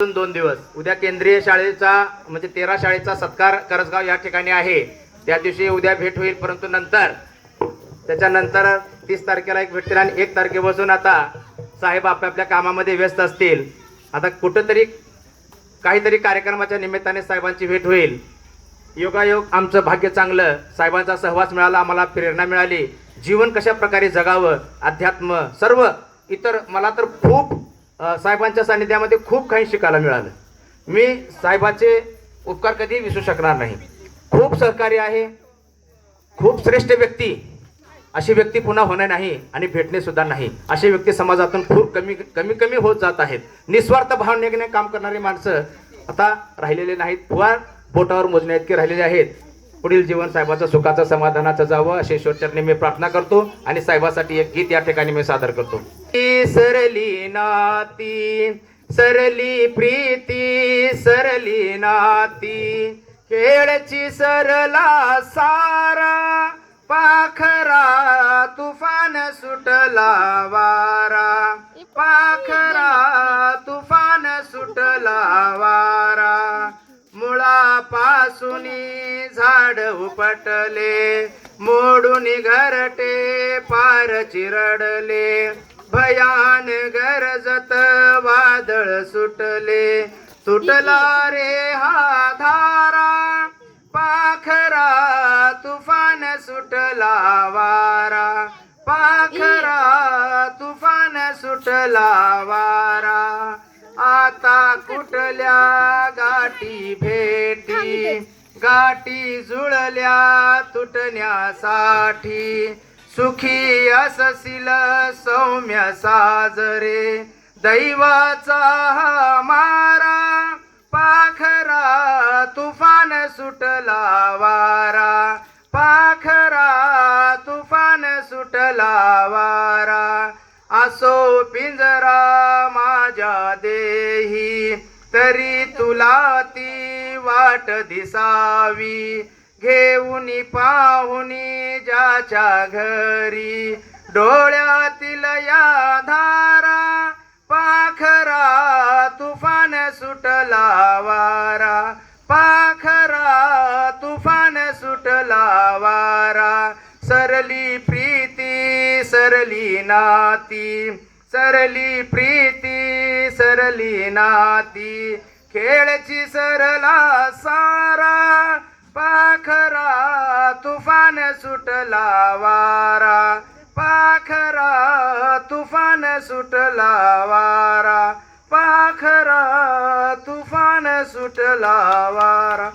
दोन दिवस. उद्या केंद्रीय शाळेचा म्हणजे तेरा शाळेचा सत्कार करसगाव या ठिकाणी आहे. त्या दिवशी उद्या भेट होईल परंतु नंतर. त्याच्यानंतर तीस तारखेला एक भेटतील आणि एक तारखेपासून आता साहेब आपापल्या कामामध्ये व्यस्त असतील. आता कुठंतरी काहीतरी कार्यक्रमाच्या निमित्ताने साहेबांची भेट होईल. योगायोग आमचं भाग्य चांगलं. साहेबांचा सहवास मिळाला आम्हाला प्रेरणा मिळाली. जीवन कशा प्रकारे जगावं अध्यात्म सर्व इतर मला तर खूप साहेबांच्या सानिध्यामध्ये खूप काही शिकायला मिळालं. मी साहेबाचे उपकार कधी विसरू शकणार नाही. खूप सहकार्य आहे खूप श्रेष्ठ व्यक्ती. अशी व्यक्ती पुन्हा होणार नाही आणि भेटणे सुद्धा नाही. अशी व्यक्ती समाजातून खूप कमी कमी कमी होत जात आहेत. निस्वार्थ भावनेने काम करणारी माणसं आता राहिलेले नाहीत. फुवार बोटावर मोजण्या इतके राहिलेले आहेत. पुढील जीवन साहेबाचं सुखाचं समाधानाचं जावं असे ईश्वरचरणी मी प्रार्थना करतो आणि साहेबासाठी एक गीत या ठिकाणी मी सादर करतो. सरली नाती. सरली प्रीती सरली नाती. खेळची सरला सारा. पाखरा तुफान सुटला वारा. पाखरा तुफान सुटला वारा. मुळापासून झाड उपटले. मोडून घरटे पार चिरडले. भयान गरजत वादळ सुटले. सुटला रे हा धारा. पाखरा तुफान सुटला वारा. पाखरा तुफान सुटला वारा. आता कुठल्या गाठी भेटी? गाठी जुळल्या तुटण्यासाठी. सुखी असशील सौम्य साजरे दैवाचा हा मारा पाखरा तुफान सुटला वारा पाखरा तुफान सुटला वारा असो पिंजरा माझ्या देही तरी तुला ती वाट दिसावी. घेऊन पाहुनी ज्याच्या घरी. डोळ्यातील या धारा पाखरा तुफान सुटला वारा. पाखरा तुफान सुटला वारा. सरली प्रीती सरली नाती. सरली प्रीती सरली नाती. खेळची सरला सा सुटला वारा पाखरा तुफान सुटला वारा पाखरा तुफान सुटला वारा